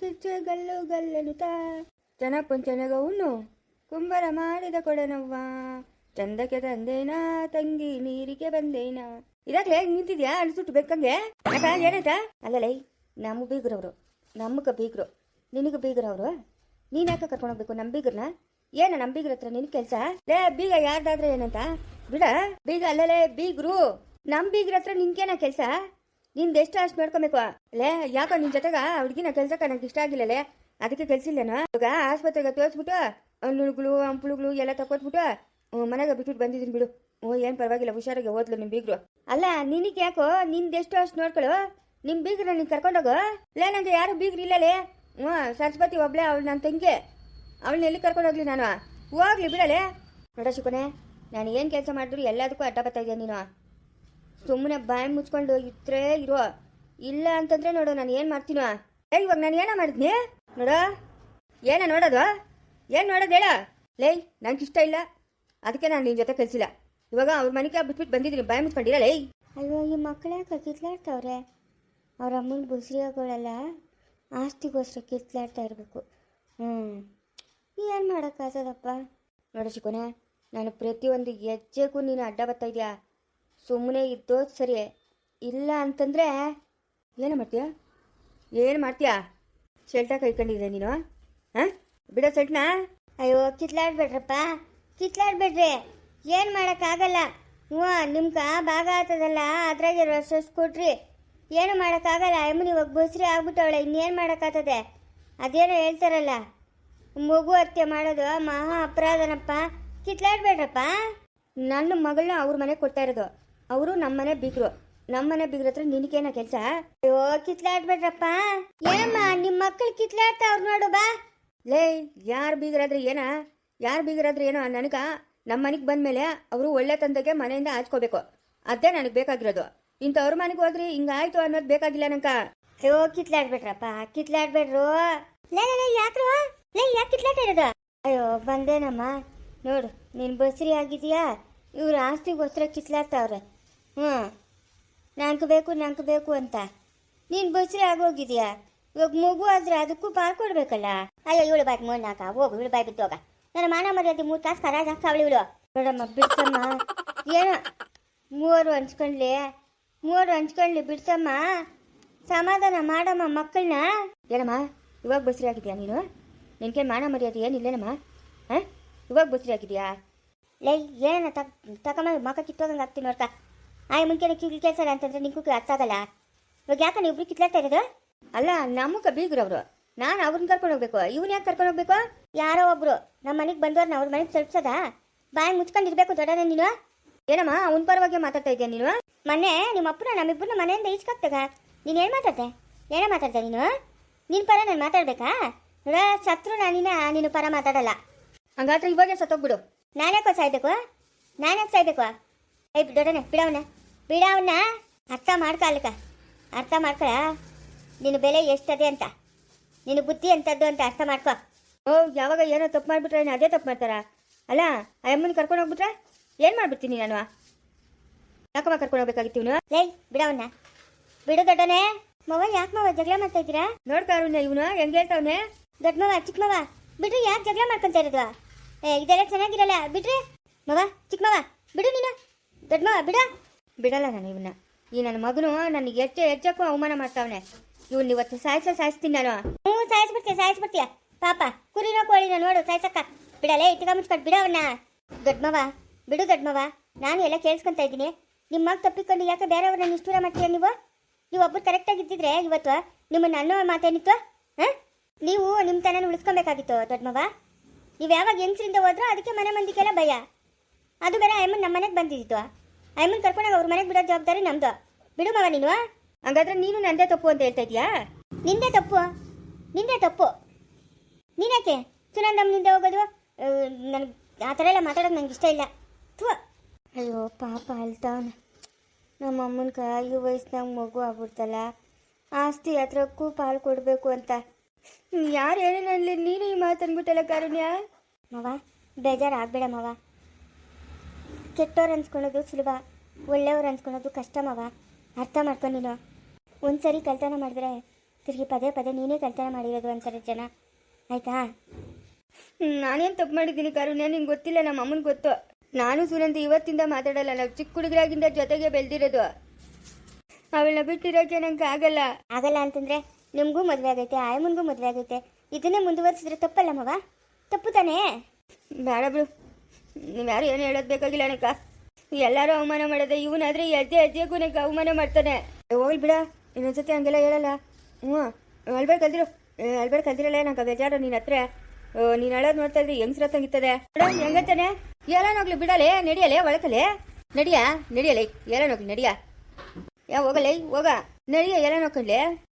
ಕಿಚ್ಚೆ ಗಲ್ಲು ತಾ ಜನ ಪಂಚನಗ ಉಣ್ಣು ಕುಂಬರ ಮಾಡಿದ ಕೊಡನವ್ವ. ಚಂದಕ್ಕೆ ತಂದೇನಾ, ತಂಗಿ ನೀರಿಗೆ ಬಂದೇನಾ. ಇದಾಗ್ಲೇ ನಿಂತಿದ್ಯಾ? ಅನ್ಸುಟ್ಟು ಬೇಕಂಗೆ ಏನಾಯ್ತಾ? ಅಲ್ಲಲೇ, ನಮ್ಮ ಬೀಗ್ರವ್ರು, ನಮ್ಗ ಬೀಗರು. ನಿನಗೆ ಬೀಗ್ರವ್ರು? ನೀನ್ ಯಾಕೆ ಕರ್ಕೊಂಡು ಹೋಗ್ಬೇಕು ನಮ್ಮ ಬೀಗ್ರನ್ನ? ಏನ ನಮ್ಮ ಬೀಗ್ರ ಹತ್ರ ನಿನ್ ಕೆಲಸ? ಲೇ, ಬೀಗ ಯಾರ್ದಾದ್ರೆ ಏನಂತ? ಬಿಡ, ಬೀಗ ಅಲ್ಲಲೇ, ಬೀಗ್ರು. ನಮ್ಮ ಬೀಗ್ರ ಹತ್ರ ನಿನ್ಕೇನ ಕೆಲಸ? ನಿಂದ ಎಷ್ಟು ಅಷ್ಟು ಮಾಡ್ಕೊಬೇಕು? ಲೇ, ಯಾಕೋ ನಿನ್ ಜೊತೆಗ ಹುಡುಗಿನ ಕೆಲ್ಸಕ್ಕೆ ನಂಗೆ ಇಷ್ಟ ಆಗಿಲ್ಲಲೇ ಅದಕ್ಕೆ ಕೆಲ್ಸಿಲ್ಲೇನ ಇವಾಗ ಆಸ್ಪತ್ರೆಗೆ ತೋರಿಸ್ಬಿಟ್ಟು ಅಲ್ಲುಗಳು ಹಂಪುಳುಗಳು ಎಲ್ಲ ತಕೊಟ್ಬಿಟ್ಟು ಮನೆಗೆ ಬಿಟ್ಬಿಟ್ಟು ಬಂದಿದ್ದೀನಿ ಬಿಡು. ಓ ಏನು ಪರವಾಗಿಲ್ಲ, ಹುಷಾರಾಗಿ ಓದ್ಲು ನಿಮ್ಮ ಬೀಗ್ರು. ಅಲ್ಲ, ನಿನಗೆ ಯಾಕೋ ನಿಂದೆಷ್ಟು ಅಷ್ಟು ನೋಡ್ಕೊಳು? ನಿಮ್ಮ ಬೀಗ್ರ ನೀನು ಕರ್ಕೊಂಡೋಗು ಲೇ, ನಂಗೆ ಯಾರು ಬೀಗ್ರು ಇಲ್ಲಲೇ ಹ್ಞೂ ಸರಸ್ವತಿ ಒಬ್ಳೆ, ಅವಳು ನನ್ನ ತಂಗಿ. ಅವಳನ್ನ ಎಲ್ಲಿ ಕರ್ಕೊಂಡೋಗ್ಲಿ ನಾನು? ಹೋಗ್ಲಿ ಬಿಡಲೇ. ನೋಡ ಶಿಕೋನೆ, ನಾನು ಏನು ಕೆಲಸ ಮಾಡಿದ್ರು ಎಲ್ಲದಕ್ಕೂ ಅಡ್ಡ ಬರ್ತಾ ನೀನು. ಸುಮ್ಮನೆ ಬಾಯಿ ಮುಚ್ಕೊಂಡು ಹೋಗಿದ್ರೆ ಇರೋ, ಇಲ್ಲ ಅಂತಂದ್ರೆ ನೋಡು, ನಾನು ಏನು ಮಾಡ್ತೀನೋ. ಏ, ಇವಾಗ ನಾನು ಏನ ಮಾಡಿದ್ನಿ? ನೋಡ. ಏನ ನೋಡೋದು? ಏನು ನೋಡೋದು ಹೇಳ. ಲೇ ನನಗೆ ಇಷ್ಟ ಇಲ್ಲ. ಅದಕ್ಕೆ ನಾನು ನಿನ್ನ ಜೊತೆ ಕಲಿಸಿಲ್ಲ. ಇವಾಗ ಅವ್ರ ಮನೆಗೆ ಬಿಟ್ಬಿಟ್ಟು ಬಂದಿದ್ದೀನಿ, ಬಾಯಿ ಮುಚ್ಕೊಂಡಿಲ್ಲ ಲೈ? ಅಯ್ಯೋ, ಈ ಮಕ್ಕಳೇ ಕಿತ್ಲಾಡ್ತಾವ್ರೆ? ಅವ್ರ ಅಮ್ಮನ ಬುಸ್ರಿಯಗಳೆಲ್ಲ, ಆಸ್ತಿಗೋಸ್ಕರ ಕಿತ್ಲಾಡ್ತಾ ಇರಬೇಕು. ಹ್ಞೂ ಏನು ಮಾಡೋಕ್ಕಾಗ್ತದಪ್ಪ ನೋಡು ಶಿಕೋನೆ ನಾನು ಪ್ರತಿಯೊಂದು ಹೆಜ್ಜೆಗೂ ನೀನು ಅಡ್ಡ ಬರ್ತಾ ಇದೆಯಾ? ಸುಮ್ಮನೆ ಇದ್ದೋದು ಸರಿ ಇಲ್ಲ ಅಂತಂದರೆ ಏನು ಮಾಡ್ತೀಯ? ಏನು ಮಾಡ್ತೀಯಾ? ಶೆಲ್ಟ ಕೈಕೊಂಡಿದ್ದೆ ನೀನು? ಹಾಂ? ಬಿಡೋ ಸೆಟ್ನ ಅಯ್ಯೋ ಕಿತ್ಲಾಡ್ಬೇಡ್ರಪ್ಪ. ಕಿತ್ಲಾಡ್ಬೇಡ್ರಿ. ಏನು ಮಾಡೋಕ್ಕಾಗಲ್ಲ. ಹ್ಞೂ ನಿಮ್ಗೆ ಭಾಗ ಆಗ್ತದಲ್ಲ ಅದ್ರಾಗೆ ರಸ ಕೊಟ್ರಿ. ಏನು ಮಾಡೋಕ್ಕಾಗಲ್ಲ ಅಮ್ಮನ ಇವಾಗ ಬಸ್ರಿ ಆಗ್ಬಿಟ್ಟವಳೆ ಇನ್ನೇನು ಮಾಡೋಕ್ಕಾಗ್ತದೆ ಅದೇನೋ ಹೇಳ್ತಾರಲ್ಲ. ಮಗು ಹತ್ಯೆ ಮಾಡೋದು ಮಹಾ ಅಪರಾಧನಪ್ಪ. ಕಿತ್ಲಾಡ್ಬೇಡ್ರಪ್ಪ. ನನ್ನ ಮಗಳನ್ನ ಅವ್ರ ಮನೆಗೆ ಕೊಡ್ತಾ ಇರೋದು. ಅವರು ನಮ್ಮನೆ ಬಿಗ್ರು. ನಮ್ಮನೆ ನಮ್ಮ ಮನೆ ಬೀಗ್ರ ಹತ್ರ ನಿನಗೇನ ಕೆಲಸ? ಅಯ್ಯೋ, ಕಿತ್ಲಾಡ್ಬೇಡ್ರಪ್ಪ. ಏನಮ್ಮ ನಿಮ್ಮ ಮಕ್ಕಳು ಕಿತ್ಲಾಡ್ತಾ ಅವ್ರು ನೋಡು ಬಾ. ಲೇ, ಯಾರು ಬೀಗರಾದ್ರೆ ಏನ? ಯಾರು ಬೀಗರಾದ್ರೆ ಏನೋ ನನಗ? ನಮ್ಮ ಮನೆಗೆ ಬಂದ್ಮೇಲೆ ಅವರು ಒಳ್ಳೆ ತಂದೆಗೆ ಮನೆಯಿಂದ ಹಚ್ಕೋಬೇಕು ಅದೇ ನನಗೆ ಬೇಕಾಗಿರೋದು. ಇಂಥವ್ರ ಮನೆಗೆ ಹೋದ್ರಿ ಹಿಂಗಾಯ್ತು ಅನ್ನೋದು ಬೇಕಾಗಿಲ್ಲ ನಂಕ ಅಯ್ಯೋ, ಕಿತ್ಲಾಡ್ಬೇಡ್ರಪ್ಪ, ಕಿತ್ಲಾಡ್ಬೇಡ್ರು. ಲೇ ಲೇ ಯಾಕೆ ಕಿತ್ಲಾಡ್ತಾ ಅಯ್ಯೋ, ಬಂದೇನಮ್ಮ. ನೋಡು, ನೀನು ಬಸ್ರಿ ಆಗಿದೀಯಾ ಇವ್ರು ಆಸ್ತಿಗೋಸ್ಕರ ಕಿತ್ಲಾಡ್ತಾವ್ರೆ ಹ್ಞೂ. ನಂಗೆ ಬೇಕು ನಂಗೆ ಬೇಕು ಅಂತ. ನೀನು ಬಸ್ರಿ ಆಗೋಗಿದ್ಯಾ? ಇವಾಗ ಮಗು ಆದ್ರೆ ಅದಕ್ಕೂ ಪಾಲ್ ಕೊಡ್ಬೇಕಲ್ಲ? ಅಯ್ಯೋ, ಇವಳು ಬಾಯ್ ಮೂರು ನಾಕ ಹೋಗು, ಇವಳು ಬಾಯ್ ಬಿದ್ದೋಗ. ನನ್ನ ಮಾನ ಮರ್ಯಾದೆ ಮೂರು ತಾಸು ಕರಾಜ್ ಹಾಕ್ತಾವಳು ಇವಳು. ನೋಡಮ್ಮ, ಬಿಡ್ಸಮ್ಮ. ಏನೋ, ಮೂವರು ಹಂಚ್ಕೊಂಡ್ಲಿ ಮೂವರು ಹಂಚ್ಕೊಂಡ್ಲಿ ಬಿಡ್ಸಮ್ಮ. ಸಮಾಧಾನ ಮಾಡಮ್ಮ ಮಕ್ಕಳನ್ನ ಏನಮ್ಮ, ಇವಾಗ ಬಸ್ರಿ ಆಗಿದ್ಯಾ ನೀನು? ನಿನ್ಗೆ ಮಾನ ಮರ್ಯಾದೆ ಏನಿಲ್ಲೇನಮ್ಮ? ಹಾಂ? ಇವಾಗ ಬಸ್ರಿ ಹಾಕಿದ್ಯಾ ಲೈ, ಏನ ತಕ ಮಕ್ಕ ಕಿತ್ತೋಗಂಗೆ ಆಗ್ತೀನಿ ನೋಡ್ಕ. ಆಯ್ ಮುಂಚೆ ಕಿಗ್ಲಿ ಕೆಲಸ ಅಂತಂದ್ರೆ ನಿಂಗೂ ಅರ್ಥ ಆಗಲ್ಲ? ಇವಾಗ ಯಾಕೆ ನೀವು ಇಬ್ರು ಕಿತ್ಲಾಡ್ತಾ ಇರೋದು? ಅಲ್ಲ ನಮ್ಮಕ್ಕ ಅವರು ನಾನು ಅವ್ರನ್ನ ಕರ್ಕೊಂಡು ಹೋಗ್ಬೇಕು. ಇವನ್ ಯಾಕೆ ಕರ್ಕೊಂಡು ಹೋಗ್ಬೇಕು? ಯಾರೋ ಒಬ್ರು. ನಮ್ಮ ಮನೆಗೆ ಬಂದವ್ರನ್ನ ಅವ್ರ ಮನೆಗೆ ತಲುಪ್ಸದ? ಬಾಯಿ ಮುಚ್ಕೊಂಡಿರ್ಬೇಕು ದೊಡ್ಡನ ನೀನು? ಏನಮ್ಮ ಅವನ ಪರವಾಗಿ ಮಾತಾಡ್ತಾ ಇದೆಯಾ ನೀನು? ಮೊನ್ನೆ ನಿಮ್ಮ ಅಪ್ಪನ ನಮ್ಮಿಬ್ಬರನ್ನ ಮನೆಯಿಂದ ಈಚ್ಕಾಗ್ತದ ನೀನು ಏನು ಮಾತಾಡ್ತೆ ಏನೇ ಮಾತಾಡ್ತಾ ನೀನು? ನಿನ್ನ ಪರ ನಾನು ಮಾತಾಡ್ಬೇಕಾ? ನೋಡ ಶತ್ರು ನಾನಿನ ನೀನು ಪರ ಮಾತಾಡಲ್ಲ. ಹಂಗಾದ್ರೆ ಇವಾಗೆ ಸತ್ತೋಗ್ಬಿಡು. ನಾನ್ಯಾಕೋ ಸಾಯ್ಬೇಕು? ನಾನೇ ಸಾಯ್ಬೇಕು? ಏಯ್ ದೊಡ್ಡನೆ ಬಿಡವನ ಬಿಡವನ ಅರ್ಥ ಮಾಡ್ಕ ಅಲ್ಕ. ಅರ್ಥ ಮಾಡ್ಕ. ನಿನ್ನ ಬೆಲೆ ಎಷ್ಟದೆ ಅಂತ. ನಿನ್ನ ಬುದ್ಧಿ ಎಂಥದ್ದು ಅಂತ ಅರ್ಥ ಮಾಡ್ಕೊ. ಓ ಯಾವಾಗ ಏನೋ ತಪ್ಪು ಮಾಡಿಬಿಟ್ರೆ ಏನು ಅದೇ ತಪ್ಪು ಮಾಡ್ತಾರ? ಅಲ್ಲ ಆ ಅಮ್ಮನ ಕರ್ಕೊಂಡು ಹೋಗ್ಬಿಟ್ರೆ ಏನು ಮಾಡ್ಬಿಡ್ತೀನಿ ನಾನು? ಯಾಕಮ್ಮ ಕರ್ಕೊಂಡು ಹೋಗ್ಬೇಕಾಗಿತ್ತು ಇವನು? ಲೈ ಬಿಡವನ್ನ ಬಿಡು ದೊಡ್ಡನೆ ಮವ ಯಾಕೆ ಮವ ಜಗಳ ಮಾಡ್ತಾ ಇದ್ದೀರಾ? ನೋಡ್ಕಾರುಣ್ಯ ಇವನು ಹೆಂಗೆ ಹೇಳ್ತಾವನೆ ದೊಡ್ಡ ಮವ ಚಿಕ್ಕ ಮವ. ಬಿಡ್ರಿ ಯಾಕೆ ಜಗಳ ಮಾಡ್ಕೊಂತ ಇರೋದು? ಏ ಇದೆಲ್ಲ ಚೆನ್ನಾಗಿರಲ್ಲ. ಬಿಡ್ರಿ. ಮವ ಚಿಕ್ಕ ಮವ ಬಿಡು ನೀನು. ದೊಡ್ಡ ಮವ ಬಿಡ. ಬಿಡಲ್ಲ ನಾನು ಇವನ್ನ. ಈ ನನ್ನ ಮಗನು ನನಗೆ ಹೆಚ್ಚು ಹೆಚ್ಚಕ್ಕೂ ಅವಮಾನ ಮಾಡ್ತಾವನೆ. ಇವನ್ ಇವತ್ತು ಸಾಯಿಸ, ಸಾಯಿಸ್ತೀನಿ ನಾನು. ಹ್ಞೂ, ಸಾಯಿಸ್ಬಿಡ್ತೀಯ ಸಾಯಿಸ್ಬಿಡ್ತೀಯ. ಪಾಪ ಕುರಿನೋ ಕೋಳಿನ ನೋಡು, ಸಾಯ್ಸಕ್ಕ. ಬಿಡಲೇ, ಇಟ್ಟಿಗ ಮುಚ್ಕೊಂಡು ಬಿಡವನ್ನ ದೊಡ್ಡಮವ ಬಿಡು ದೊಡ್ಡಮವ ನಾನು ಎಲ್ಲ ಕೇಳಿಸ್ಕೊಂತ ಇದ್ದೀನಿ. ನಿಮ್ಮ ಮಗ ತಪ್ಪಿಕೊಂಡು ಯಾಕೆ ಬೇರೆಯವ್ರನ್ನ ನಿಷ್ಠೂರ ಮಾಡ್ತೀಯ ನೀವು? ನೀವು ಒಬ್ಬರು ಕರೆಕ್ಟಾಗಿ ಇದ್ದಿದ್ರೆ ಇವತ್ತು ನಿಮ್ಮನ್ನ ಅನ್ನೋ ಮಾತೇನಿತ್ತು? ಹಾಂ? ನೀವು ನಿಮ್ಮ ತನನ ಉಳಿಸ್ಕೊಬೇಕಾಗಿತ್ತು ದೊಡ್ಡಮವ ನೀವು ಯಾವಾಗ ಹೆಂಗ್ಸ್ರಿಂದ ಹೋದ್ರೋ ಅದಕ್ಕೆ ಮನೆ ಮಂದಿಗೆಲ್ಲ ಭಯ. ಅದು ಬೇರೆ ಅಯ್ಯಮ್ಮನ್ ನಮ್ಮ ಮನೆಗೆ ಬಂದಿದ್ದಿತ್ತು ಅಯ್ಯಮ್ಮನ್ ಕರ್ಕೊಂಡಾಗ ಅವ್ರ ಮನೆಗೆ ಬಿಡೋ ಜವಾಬ್ದಾರಿ ನಮ್ದು. ಬಿಡು ಮಗ ನೀನು. ಹಂಗಾದ್ರೆ ನೀನು ನಂದೇ ತಪ್ಪು ಅಂತ ಹೇಳ್ತಾ ಇದೀಯಾ ನಿಂದೇ ತಪ್ಪು. ನಿಂದೇ ತಪ್ಪು. ನೀನ್ಯಾಕೆ? ನಿಂದೆ ಹೋಗೋದು? ನನಗೆ ಆ ಥರ ಎಲ್ಲ ಮಾತಾಡೋದು ನಂಗೆ ಇಷ್ಟ ಇಲ್ಲ. ಥೂ. ಅಯ್ಯೋ, ಪಾಪ ಅಲ್ತಾನ. ನಮ್ಮ ಅಮ್ಮನ ಕಾಯಿ ವಯಸ್ಸಿನಾಗ ಮಗು ಆಗ್ಬಿಡ್ತಲ್ಲ. ಆಸ್ತಿ ಹತ್ರಕ್ಕೂ ಪಾಲು ಕೊಡಬೇಕು ಅಂತ. ಯಾರು ಏನೇನಲ್ಲಿ ನೀನು ಈ ಮಾತನ್ಬಿಟ್ಟಲ್ಲ ಕಾರುಣ್ಯ? ಮವ, ಬೇಜಾರು ಆಗ್ಬೇಡ ಮವ. ಕೆಟ್ಟವ್ರು ಅನ್ಸ್ಕೊಳ್ಳೋದು ಸುಲಭ ಒಳ್ಳೆಯವ್ರು ಅನ್ಸ್ಕೊಳ್ಳೋದು ಕಷ್ಟಮವ? ಅರ್ಥ ಮಾಡ್ಕೊ ನೀನು. ಒಂದ್ಸರಿ ಕಲ್ತನ ಮಾಡಿದ್ರೆ ತಿರುಗಿ ಪದೇ ಪದೇ ನೀನೇ ಕಲ್ತನ ಮಾಡಿರೋದು ಅಂತಾರೆ ಜನ. ಆಯ್ತಾ? ನಾನೇನು ತಪ್ಪು ಮಾಡಿದ್ದೀನಿ ಕಾರುಣ್ಯ ನಿಂಗೆ ಗೊತ್ತಿಲ್ಲ ನಮ್ಮ ಅಮ್ಮನಿಗೆ ಗೊತ್ತು. ನಾನು ಸುನಂತ ಇವತ್ತಿಂದ ಮಾತಾಡಲ್ಲ ನಾವು ಚಿಕ್ಕ ಹುಡುಗರಾಗಿಂದ ಜೊತೆಗೆ ಬೆಳೆದಿರೋದು. ಅವಳನ್ನ ಬಿಟ್ಟಿರೋಕೆ ನಂಗೆ ಆಗಲ್ಲ. ಆಗಲ್ಲ ಅಂತಂದ್ರೆ ನಿಮಗೂ ಮದುವೆ ಆಗೈತೆ ಆಯಮ್ಮನಿಗೂ ಮದುವೆ ಆಗೈತೆ. ಇದನ್ನೇ ಮುಂದುವರಿಸಿದ್ರೆ ತಪ್ಪಲ್ಲ ಮವ? ತಪ್ಪು ತಾನೇ? ಬೇಡ ಬಿಡು. ನೀವು ಯಾರು ಏನು ಹೇಳೋದು ಬೇಕಾಗಿಲ್ಲ ಅನಕ. ಎಲ್ಲರೂ ಅವಮಾನ ಮಾಡೋದೆ ಇವನಾದ್ರೆ ಎದ್ದೆ ಎದ್ದೆಗೂ ನನಗೆ ಅವಮಾನ ಮಾಡ್ತಾನೆ. ಹೋಗ್ಲಿ ಬಿಡ. ಇನ್ನೊಂದ್ಸತಿ ಹಂಗೆಲ್ಲ ಹೇಳಲ್ಲ. ಹ್ಞೂ ಅಳ್ಬೇಡ ಕಲ್ದಿರು. ಅಳ್ಬೇಡ ಕಲ್ದಿರಲ್ಲ ನಂಗೆ ಬೇಜಾರು ನಿನ್ನ ಹತ್ರ? ನೀನು ಹೇಳೋದು ನೋಡ್ತಾ ಇದ್ರಿ ಹೆಂಗ್ಸ್ರ ತಂಗಿತ್ತದೆ ಹೆಂಗತ್ತಾನೆ ಹೋಗ್ಲಿ, ಬಿಡಲೇ, ನಡಿಯಲೆ, ಒಳಕಲೆ? ನಡಿಯ? ನಡಿಯಲೆ ಹೋಗ್ಲಿ, ನಡಿಯ? ಯಾ ಹೋಗಲ್ಲ ಹೋಗ? ನಡಿಯ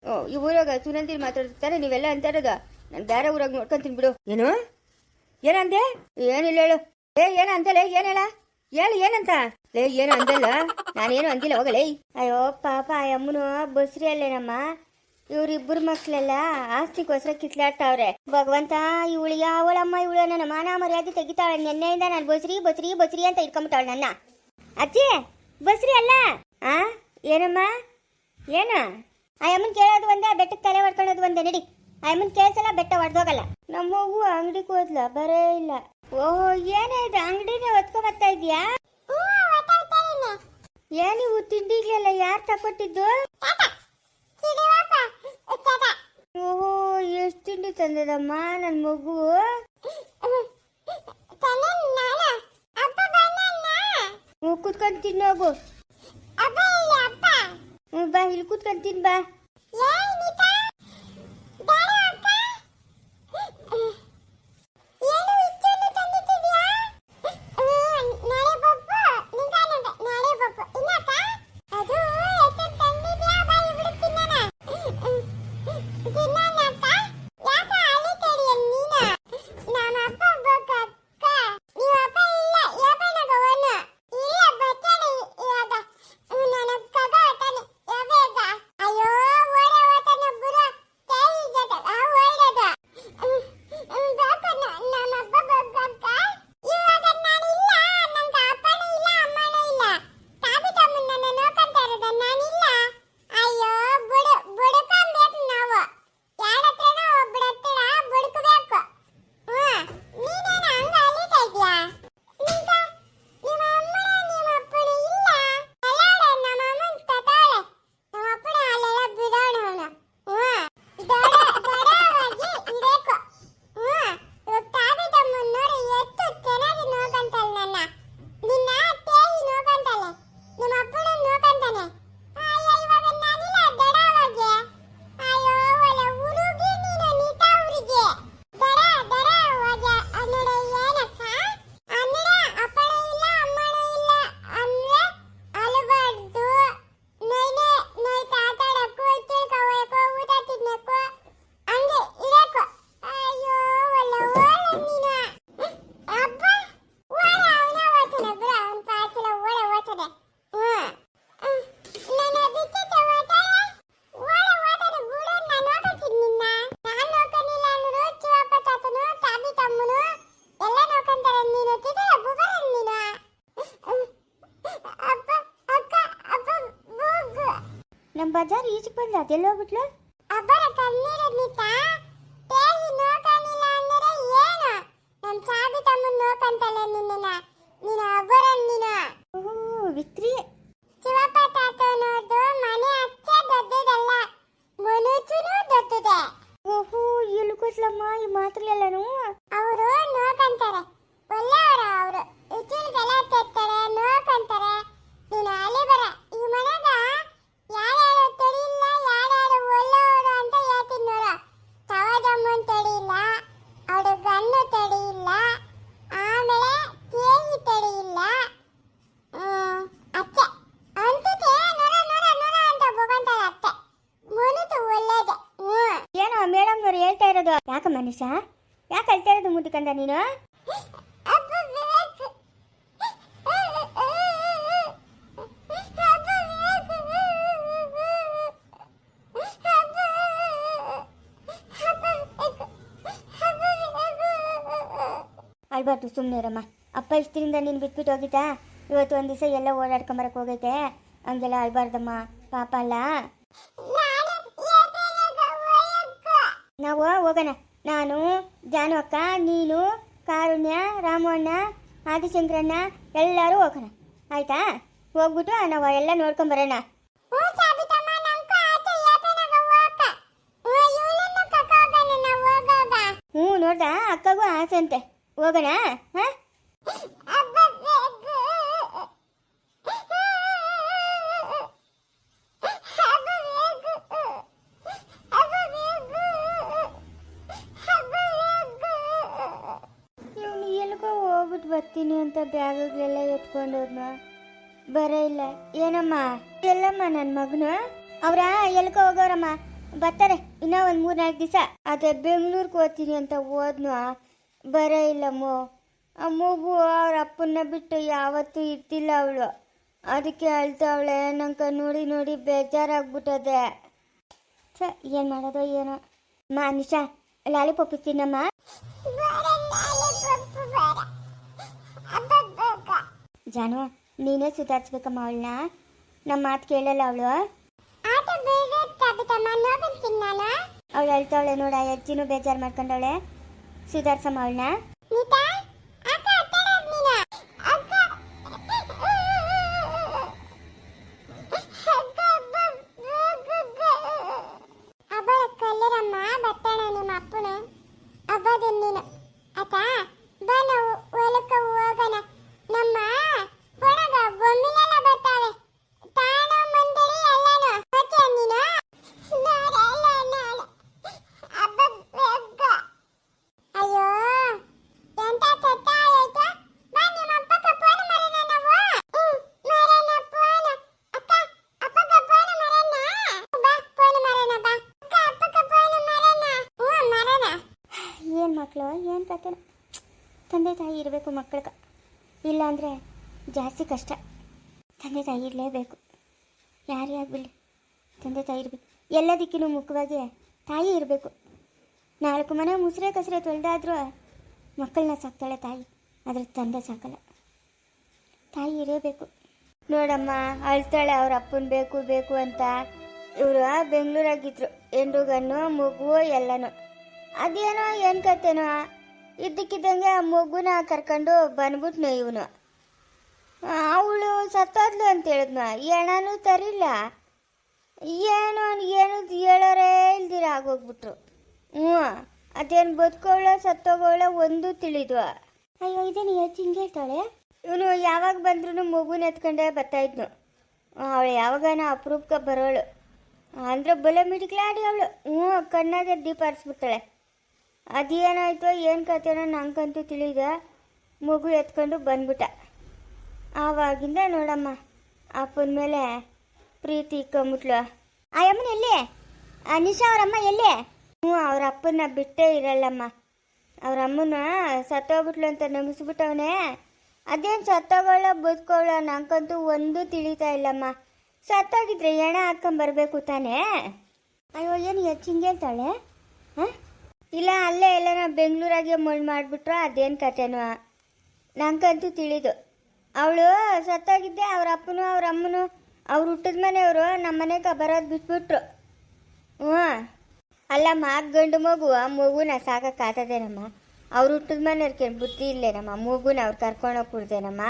ಓ, ಈ ಊರಾಗ ಸುನಂದಿ ಮಾತಾಡ್ತಾನೆ ನೀವೆಲ್ಲ ಅಂತ ಇರೋದು ನಾನು ಬೇರೆ ಊರಾಗ ನೋಡ್ಕೊಂತೀನಿ ಬಿಡು. ಏನು? ಏನಂದೆ? ಏನಿಲ್ಲ ಹೇಳು. ಏ, ಏನು ಅಂತಲೇ ಏನ್ ಹೇಳ? ಏನಂತ? ಲೇ, ಏನು ಅಂದಲ್ಲ ನಾನೇನು ಅಂದಿಲ್ಲ, ಹೋಗಲೇ. ಅಯ್ಯೋ, ಪಾಪ ಆ ಅಮ್ಮನು ಬಸ್ರಿ ಅಲ್ಲೇನಮ್ಮ ಇವ್ರಿಬ್ಬರು ಮಕ್ಳೆಲ್ಲ ಆಸ್ತಿಗೋಸ್ಕರ ಕಿತ್ಲಾಡ್ತಾವ್ರೆ. ಭಗವಂತ, ಇವಳು ಯಾವಳಮ್ಮ, ಇವಳು ನನ್ನ ಮಾನ ಮರ್ಯಾದೆ ತೆಗಿತಾಳೆ. ನಿನ್ನೆಯಿಂದ ನಾನು ಬಸ್ರಿ ಬಸ್ರಿ ಬಸ್ರಿ ಅಂತ ಇಟ್ಕೊಂಬಿಟ್ಟಾಳೆ ನನ್ನ. ಅಜ್ಜಿ, ಬಸ್ರಿ ಅಲ್ಲ? ಆ, ಏನಮ್ಮ? ಏನ? ಆ ಅಮ್ಮನ್ ಕೇಳೋದು ಒಂದೇ ಬೆಟ್ಟಕ್ಕೆ ತಲೆ ಹೊಡ್ಕೊಳ್ಳೋದು ಒಂದೇ. ನಡಿ. ಆ ಅಮ್ಮನ್ ಕೇಳಿಸಲ್ಲ, ಬೆಟ್ಟ ಹೊಡೆದೋಗಲ್ಲ ನಮ್ಮ ಮಗು ಅಂಗಡಿಗೆ ಹೋದ್ಲ ಬರೇ ಇಲ್ಲ. ಓಹೋ ಏನೇ ಇದು ಅಂಗಡಿನೇ ಹೊತ್ಕೊ ಬರ್ತಾ ಇದೀಯಾ ಏನಿವು ತಿಂಡಿಗಳೆಲ್ಲ ಯಾರು ತಕೊಟ್ಟಿದ್ದು ಓಹೋ ಎಷ್ಟು ತಿಂಡಿ ತಂದದಮ್ಮ ನನ್ನ ಮಗು? ಕುತ್ಕೊಂಡು ತಿನ್ನೋಗು ಬಾ ಇಲ್ಲಿ ಕುತ್ಕೊಂಡು ತಿನ್ ಬಾ. ಬಜಾರ್ ಈಚೆಗೆ ಬಂದ ಅದೆಲ್ಲ ಹೋಗ್ಬಿಟ್ಲ? ಅಬ್ಬರ ಕಣ್ಣೀರದ್ನಿತ್ತ ತೇಗಿ ನೋಕಲಿಲ್ಲ ಅಂದರೆ ಏನು? ನಮ್ಮ ಚಾಬಿ ತಮ್ಮನ್ ನೋಕಂತಾನೆ ನಿನ್ನ ನೀನು ಅಬ್ಬರ ನೀನು. ಓಹೋ ವಿಕ್ರಿ. ಶಿವಪ್ಪ ತಾತನೋರ್ದು ಮನೆ ಅಷ್ಟೇ ದೊಡ್ಡದಲ್ಲ. ಮನುಚುನು ದೊಡ್ಡದೆ. ಓಹೋ ಎಲ್ಲಿ ಕೂತ್ಲಮ್ಮ ಈ ಮಾತ್ರೆಲ್ಲನೂ ಅವರು ನೋಕಂತಾರೆ ಒಳ್ಳೆಯವರು ಅವರು ಉಚಿಲ್ಗೆಲ್ಲ ತೆತ್ತಾರೆ ನೋಕಂತಾರೆ ನೀನು ಅಲ್ಲಿ ಬರ ಈ ಮನೆಗ ಯಾರ್ಯಾರು ತಡಿಲ್ಲ ಯಾರ್ಯಾರು ಒಳ್ಳೆಯವರು ಅಂತ ಹೇಳ್ತೀನಿ ನೋಡು ತವದಮ್ಮನ್ ತಡಿಲ್ಲ ಅವಳು ಗನ್ನು ತಡಿಯಿಲ್ಲ ಆಮೇಲೆ ತೇಗಿ ತಡಿಯಿಲ್ಲ ಹ್ಮ್, ಅತ್ತೆ ಅಂತಕ್ಕೆ ನೊರ ನೊರ ನೊರ ಅಂತ ಬೊಗಂತಾಳೆ ಅತ್ತೆ ಮನುತು ಒಳ್ಳೇದೆ ಹ್ಮ್ ಏನೋ ಮೇಡಮ್ನವ್ರು ಹೇಳ್ತಾ ಇರೋದು ಯಾಕಮ್ಮ ನಿಶಾ ಯಾಕೆ ಅಳ್ತಾ ಇರೋದು ಮುದ್ಕಂದ ನೀನು? ಅಳ್ಬಾರ್ದು ಸುಮ್ಮನೆ ಇರಮ್ಮ. ಅಪ್ಪ ಇಷ್ಟದಿಂದ ನೀನು ಬಿಟ್ಬಿಟ್ಟು ಹೋಗಿತ್ತಾ ಇವತ್ತು ಒಂದು ದಿವಸ ಎಲ್ಲ ಓಡಾಡ್ಕೊಂಬರಕ್ಕೆ ಹೋಗೈತೆ. ಹಂಗೆಲ್ಲ ಅಳ್ಬಾರ್ದಮ್ಮ. ಪಾಪ ಅಲ್ಲ. ನಾವು ಹೋಗೋಣ. ನಾನು ಜಾನು ಅಕ್ಕ ನೀನು ಕಾರುಣ್ಯ ರಾಮಣ್ಣ ಆದಿಶಂಕರಣ್ಣ ಎಲ್ಲರೂ ಹೋಗೋಣ. ಆಯ್ತಾ? ಹೋಗ್ಬಿಟ್ಟು ನಾವು ಎಲ್ಲ ನೋಡ್ಕೊಂಬರೋಣ ಹ್ಞೂ ನೋಡ್ದಾ? ಅಕ್ಕಗೂ ಆಸೆ ಅಂತೆ. ಹೋಗೋಣ? ಹಾಂ? ಇವನು ಎಲ್ಗೋ ಹೋಗ್ಬಿಟ್ಟು ಬರ್ತೀನಿ ಅಂತ ಬ್ಯಾಗ್ಗಳೆಲ್ಲ ಎತ್ಕೊಂಡೋದ್ನ ಬರ ಇಲ್ಲ. ಏನಮ್ಮ? ಎಲ್ಲಮ್ಮ ನನ್ನ ಮಗನ? ಅವ್ರ? ಎಲ್ಕೋ ಹೋಗೋರಮ್ಮ? ಬರ್ತಾರೆ. ಇನ್ನೂ ಒಂದು ಮೂರು ನಾಲ್ಕು ದಿವಸ. ಅದೇ ಬೆಂಗಳೂರಿಗೆ ಹೋಗ್ತೀನಿ ಅಂತ ಹೋದ್ನು? ಬರೇ ಇಲ್ಲಮ್ಮ. ಆ ಮಗು ಅವ್ರ ಅಪ್ಪನ್ನ ಬಿಟ್ಟು ಯಾವತ್ತೂ ಇರ್ತಿಲ್ಲ ಅವಳು. ಅದಕ್ಕೆ ಅಳ್ತಾವಳೆ. ನಂಗೆ ನೋಡಿ ನೋಡಿ ಬೇಜಾರಾಗ್ಬಿಟ್ಟದೆ. ಸ ಏನು ಮಾಡೋದು ಏನೋ. ಮಾ, ನಿಶಾ, ಲಾಲಿಪಾಪ್ ತಿನ್ನಮ್ಮ ಜಾನು ನೀನೇ ಸುಧಾರಿಸ್ಬೇಕಮ್ಮ ಅವಳನ್ನ. ನಮ್ಮ ಮಾತು ಕೇಳಲ್ಲ ಅವಳು. ಅವಳು ಅಳ್ತಾವಳೆ ನೋಡ ಅಜ್ಜಿನೂ ಬೇಜಾರು ಮಾಡ್ಕೊಂಡವಳೆ. ಸುಧಾರ್ಸಮ್ಮ ಅವಳನ್ನ ನೀತಾ ಅಕ್ಕ ಅತ್ತಡ ನೀನ ಅಕ್ಕ ಅಬ್ಬರ ಕಲ್ಲರಮ್ಮ ಬತ್ತಾಣ ನಿಮ್ಮ ಅಪ್ಪನ ಅಬ್ಬದ ನೀನು ಅಕ್ಕ ಬಾ ನಾವು ಹೊಲಕ್ಕ ಹೋಗೋಣ ನಮ್ಮ ಹೊರಗ ಬೊಮ್ಮಿನೆಲ್ಲ ಬರ್ತಾವೆ ತಾಣ ಮಂದಳಿ ಎಲ್ಲಾನು ಮತ್ತೆ ನೀನು ನಾಳೆ ನಾಳೆ ಅಬ್ಬ ಬೇಗ ಅಯ್ಯೋ ಎಂತ ಕೆಟ್ಟ ಆಯ್ತು ಬಾ ನಿಮ್ಮ ಅಪ್ಪಗೆ ಫೋನ್ ಮಾಡೋಣ ನಾವು ಹ್ಮ್ ಮಾಡೋಣ ಫೋನ್ ಅಕ್ಕ ಅಪ್ಪಗೆ ಫೋನ್ ಮಾಡೋಣ ಬಾ ಫೋನ್ ಮಾಡೋಣ ಬಾ ಅಕ್ಕ ಅಪ್ಪಗೆ ಫೋನ್ ಮಾಡೋಣ ಹ್ಞೂ ಮಾಡೋಣ ಏನು ಮಕ್ಕಳು ಏನು ಕತೆ ತಾಯಿ ಮಕ್ಕಳಿಗೆ ಇಲ್ಲಾಂದರೆ ಜಾಸ್ತಿ ಕಷ್ಟ. ತಂದೆ ತಾಯಿ ಇರಲೇಬೇಕು. ಯಾರೇ ಆಗಲಿ ತಂದೆ ತಾಯಿ ಇರಬೇಕು. ಎಲ್ಲದಕ್ಕಿಂತ ಮುಖ್ಯವಾಗಿ ತಾಯಿ ಇರಬೇಕು. ನಾಲ್ಕು ಮನೆ ಮುಸ್ರೆ ಕಸರೆ ತೊಳೆದಾದ್ರೂ ಮಕ್ಕಳನ್ನ ಸಾಕ್ತಾಳೆ ತಾಯಿ. ಆದರೆ ತಂದೆ ಸಾಕಲ್ಲ. ತಾಯಿ ಇರಬೇಕು. ನೋಡಮ್ಮ, ಅಳ್ತಾಳೆ ಅವ್ರ ಅಪ್ಪನ ಬೇಕು ಬೇಕು ಅಂತ. ಇವರು ಬೆಂಗಳೂರಾಗಿದ್ರು. ಹೆಂಡ್ರುಗನ್ನು ಮಗುವೋ, ಎಲ್ಲನೂ. ಅದೇನೋ ಏನು ಕತೆನೋ ಇದ್ದಕ್ಕಿದ್ದಂಗೆ ಆ ಮಗುನ ಕರ್ಕೊಂಡು ಬಂದ್ಬಿಟ್ನು ಇವನು. ಅವಳು ಸತ್ತೋದ್ಲು ಅಂತ ಹೇಳಿದ್ನ. ಹೆಣನೂ ತರಿಲ್ಲ. ಏನು ಏನು ಹೇಳೋರೇ ಇಲ್ದಿರ ಆಗೋಗ್ಬಿಟ್ರು. ಹ್ಞೂ ಅದೇನು ಬದುಕೋಳ ಸತ್ತೋಗೋಳ ಒಂದು ತಿಳಿದ್ವ ಅಯ್ಯೋ ಇದೇನು ಹಿಂಗೆ ಹೇಳ್ತಾಳೆ? ಇವನು ಯಾವಾಗ ಬಂದ್ರೂ ಮಗುನ ಎತ್ಕೊಂಡೇ ಬರ್ತಾಯಿದ್ನು ಅವಳು ಯಾವಾಗನ ಅಪರೂಪಕ್ಕೆ ಬರೋಳು. ಅಂದ್ರೆ ಬಲೆ ಮಿಡಿಕ್ಲಾಡಿ ಅವಳು. ಹ್ಞೂ ಕಣ್ಣಾಗೆ ದೀಪ ಹರಿಸ್ಬಿಡ್ತಾಳೆ ಅದೇನಾಯ್ತೋ ಏನು ಕತೆನೋ ನಂಗಂತೂ ತಿಳಿದ ಮಗು ಎತ್ಕೊಂಡು ಬಂದ್ಬಿಟ್ಟ. ಆವಾಗಿಂದ ನೋಡಮ್ಮ, ಅಪ್ಪನ ಮೇಲೆ ಪ್ರೀತಿ ಇಕ್ಕೊಂಬಿಟ್ಲು. ಆ ಅಮ್ಮನ ಎಲ್ಲಿ? ಅನಿಶಾ ಅವರಮ್ಮ ಎಲ್ಲಿ? ಹ್ಞೂ, ಅವ್ರ ಅಪ್ಪನ ಬಿಟ್ಟೇ ಇರಲ್ಲಮ್ಮ. ಅವ್ರ ಅಮ್ಮನ ಸತ್ತೋಗ್ಬಿಟ್ಲು ಅಂತ ನಂಬಿಸ್ಬಿಟ್ಟವನೇ ಅದೇನು ಸತ್ತೋಗೋಳ ಬದುಕೋಳ ನಂಗಂತೂ ಒಂದು ತಿಳಿತಾ ಇಲ್ಲಮ್ಮ. ಸತ್ತೋಗಿದ್ರೆ ಎಣ ಹಾಕೊಂಬರ್ಬೇಕು ತಾನೇ? ಅಯ್ಯೋ, ಏನು ಹೆಚ್ಚಿಂಗೆ ಅಂತಾಳೆ ಹಾಂ? ಇಲ್ಲ, ಅಲ್ಲೇ ಎಲ್ಲನ ಬೆಂಗಳೂರಾಗೆ ಮಣ್ಣು ಮಾಡಿಬಿಟ್ರು, ಅದೇನು ಕತೆನೋ. ನಂಗಂತೂ ತಿಳಿದು. ಅವಳು ಸತ್ತಾಗಿದ್ದೆ, ಅವ್ರ ಅಪ್ಪನು ಅವ್ರ ಅಮ್ಮನು ಅವ್ರು ಹುಟ್ಟಿದ ಮನೆಯವರು ನಮ್ಮ ಮನೆಗೆ ಬರೋದು ಬಿಟ್ಬಿಟ್ರು. ಹ್ಞೂ. ಅಲ್ಲ ಮಾಗ ಗಂಡು ಮಗು, ಆ ಮಗುನ ಸಾಕಾಗ್ತದೇನಮ್ಮ ಅವ್ರು ಹುಟ್ಟಿದ ಮನೆಯವ್ರಿಗೆ ಬುದ್ಧಿ ಇಲ್ಲೇನಮ್ಮ? ಮಗುನ ಅವ್ರು ಕರ್ಕೊಂಡೋಗಿ ಕೊಡ್ತೇನಮ್ಮ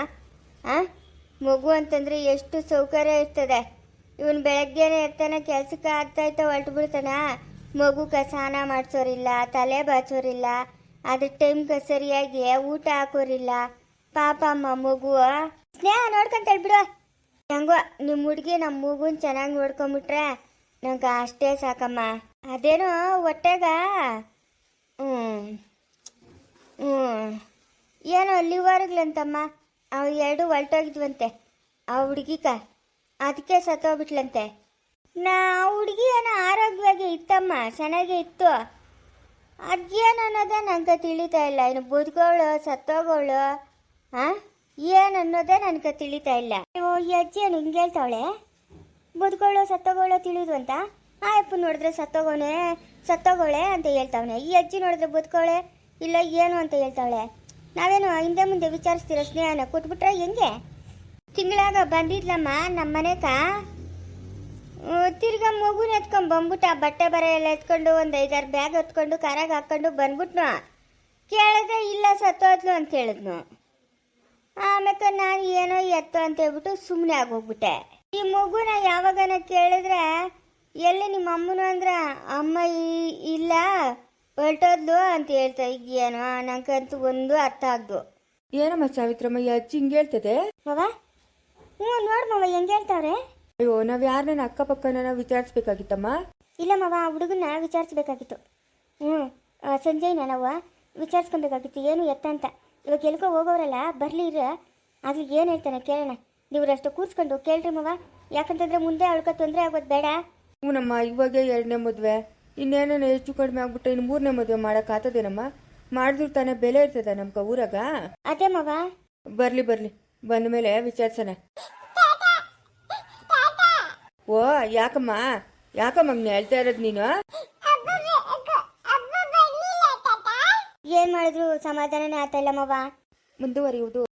ಹಾಂ ಮಗು ಅಂತಂದರೆ ಎಷ್ಟು ಸೌಕರ್ಯ ಇರ್ತದೆ. ಇವನು ಬೆಳಗ್ಗೆನೇ ಇರ್ತಾನೆ ಕೆಲಸಕ್ಕೆ ಆಗ್ತಾಯ್ತ ಹೊರಟು ಬಿಡ್ತಾನ. ಮಗುಗೆ ಸ್ನಾನ ಮಾಡಿಸೋರಿಲ್ಲ, ತಲೆ ಬಾಚೋರಿಲ್ಲ ಅದ್ರ ಟೈಮ್ಗೆ ಸರಿಯಾಗಿ ಊಟ ಹಾಕೋರಿಲ್ಲ. ಪಾಪ ಅಮ್ಮ ಮಗು ಸ್ನೇಹ ನೋಡ್ಕೊಂತಾಳೆ ಬಿಡು. ಹೆಂಗೋ ನಿಮ್ಮ ಹುಡುಗಿ ನಮ್ಮ ಮಗುನ ಚೆನ್ನಾಗಿ ನೋಡ್ಕೊಂಬಿಟ್ರೆ ನಂಗೆ ಅಷ್ಟೇ ಸಾಕಮ್ಮ. ಅದೇನೋ ಹೊಟ್ಟೆಗ ಹ್ಞೂ ಹ್ಞೂ ಏನೋ ಲಿವರ್ಗ್ಲಂತಮ್ಮ ಅವು ಎರಡು ಹೊಲ್ಟೋಗಿದ್ವಂತೆ, ಆ ಹುಡುಗಿಕ. ಅದಕ್ಕೆ ಸತ್ತೋಗ್ಬಿಟ್ಲಂತೆ. ನಾ ಹುಡುಗಿ ಆರೋಗ್ಯವಾಗಿ ಇತ್ತಮ್ಮ, ಚೆನ್ನಾಗೇ ಇತ್ತು. ಅದೇನು ಅನ್ನೋದೇ ನನಗೆ ತಿಳಿತಾ ಇಲ್ಲ, ಇನ್ನು ಬದುಕೋಳು, ಸತ್ತೋಗೋಳು ಏನು ಅನ್ನೋದೇ ನನಗೆ ತಿಳಿತಾ ಇಲ್ಲ. ಓ ಏನು ಹಿಂಗೆ ಹೇಳ್ತಾವಳೆ? ಬದುಕೋಳು, ಸತ್ತೋಗೋಳು ತಿಳಿದು ಅಂತ? ಆ ಅಪ್ಪ ನೋಡಿದ್ರೆ ಸತ್ತೋಗೋಣೆ, ಸತ್ತೋಗೋಳೆ ಅಂತ ಹೇಳ್ತಾವನೆ. ಈ ಅಜ್ಜಿ ನೋಡಿದ್ರೆ ಬದುಕೋಳೆ ಇಲ್ಲ ಏನು ಅಂತ ಹೇಳ್ತಾವಳೆ? ನಾವೇನು ಹಿಂದೆ ಮುಂದೆ ವಿಚಾರಿಸ್ತೀರ ಸ್ನೇಹನ? ಕೊಟ್ಬಿಟ್ರೆ ಹೆಂಗೆ? ತಿಂಗಳಾಗ ಬಂದಿದ್ಲಮ್ಮ ನಮ್ಮ ಮನೆಗ ತಿರ್ಗಾ ಮಗುನ ಎತ್ಕೊಂಡು ಬಂದ್ಬಿಟ್ಟು ಆ ಬಟ್ಟೆ ಬರೆ ಎಲ್ಲ ಎತ್ಕೊಂಡು ಒಂದು ಐದಾರು ಬ್ಯಾಗ್ ಹೊತ್ಕೊಂಡು ಕರಾಗ ಹಾಕೊಂಡು ಬಂದ್ಬಿಟ್ನು. ಕೇಳಿದ್ರೆ ಇಲ್ಲ ಸತ್ತೋದ್ಲು ಅಂತ ಹೇಳಿದ್ನು. ಆಮೇಲೆ ನಾನು ಏನೋ ಎತ್ತು ಅಂತ ಹೇಳ್ಬಿಟ್ಟು ಸುಮ್ಮನೆ ಆಗೋಗ್ಬಿಟ್ಟೆ. ಈ ಮಗುನ ಯಾವಾಗನ ಕೇಳಿದ್ರೆ ಎಲ್ಲಿ ನಿಮ್ಮ ಅಮ್ಮನು ಅಂದ್ರೆ ಅಮ್ಮ ಇಲ್ಲ ಹೊರಟೋದ್ಲು ಅಂತ ಹೇಳ್ತಾ ಈಗ ಏನೋ ನಂಗಂತೂ ಒಂದು ಅರ್ಥ ಆಗ್ದು. ಏನಮ್ಮ ಸಾವಿತ್ರಮ್ಮ ಅಜ್ಜಿ ಹಿಂಗೆ ಹೇಳ್ತದೆ? ಹ್ಞೂ ನೋಡ್ ಮವ ಹೆಂಗೆ ಹೇಳ್ತಾವ್ರೆ? ಅಯ್ಯೋ ನಾವು ಯಾರನ್ನ ಅಕ್ಕಪಕ್ಕನ ವಿಚಾರಿಸ್ಬೇಕಾಗಿತ್ತಮ್ಮ? ಇಲ್ಲ ಮವ ಆ ಹುಡುಗನ ವಿಚಾರಿಸ್ಬೇಕಾಗಿತ್ತು. ಹ್ಞೂ ಸಂಜಯ್ ನಾವು ವಿಚಾರಿಸ್ಕೊಬೇಕಾಗಿತ್ತು. ಏನು ಎತ್ತ ಅಂತ. ಇವಾಗ ಎಲ್ಕೋ ಹೋಗೋರಲ್ಲ ಬರಲಿ ಇರ. ಆಗ್ಲಿ ಏನು ಹೇಳ್ತಾನೆ ಕೇಳೋಣ. ನೀವು ಅಷ್ಟು ಕೂರ್ಸ್ಕೊಂಡು ಕೇಳ್ರಿ ಮವ. ಯಾಕಂತಂದ್ರೆ ಮುಂದೆ ಅವಳ್ಕ ತೊಂದರೆ ಆಗೋದು ಬೇಡ. ಹ್ಞೂನಮ್ಮ ಇವಾಗೆ ಎರಡನೇ ಮದುವೆ. ಇನ್ನೇನೇನು ಹೆಚ್ಚು ಕಡಿಮೆ ಆಗ್ಬಿಟ್ಟು ಇನ್ನು ಮೂರನೇ ಮದುವೆ ಆತದೇನಮ್ಮ? ಮಾಡಿದ್ರು ತಾನೇ ಬೆಲೆ ಇರ್ತದ ನಮ್ಗೆ ಊರಾಗ? ಅದೇ ಮವ. ಬರ್ಲಿ ಬರ್ಲಿ. ಬಂದ ಮೇಲೆ ವಿಚಾರಿಸೋಣ. ಓ ಯಾಕಮ್ಮ? ಯಾಕಮ್ಮ ಹೇಳ್ತಾ ಇರೋದು ನೀನು? ಏನ್ ಮಾಡಿದ್ರು? ಸಮಾಧಾನನೇ ಆತ ಇಲ್ಲ ಮವ. ಮುಂದುವರಿಯುವುದು.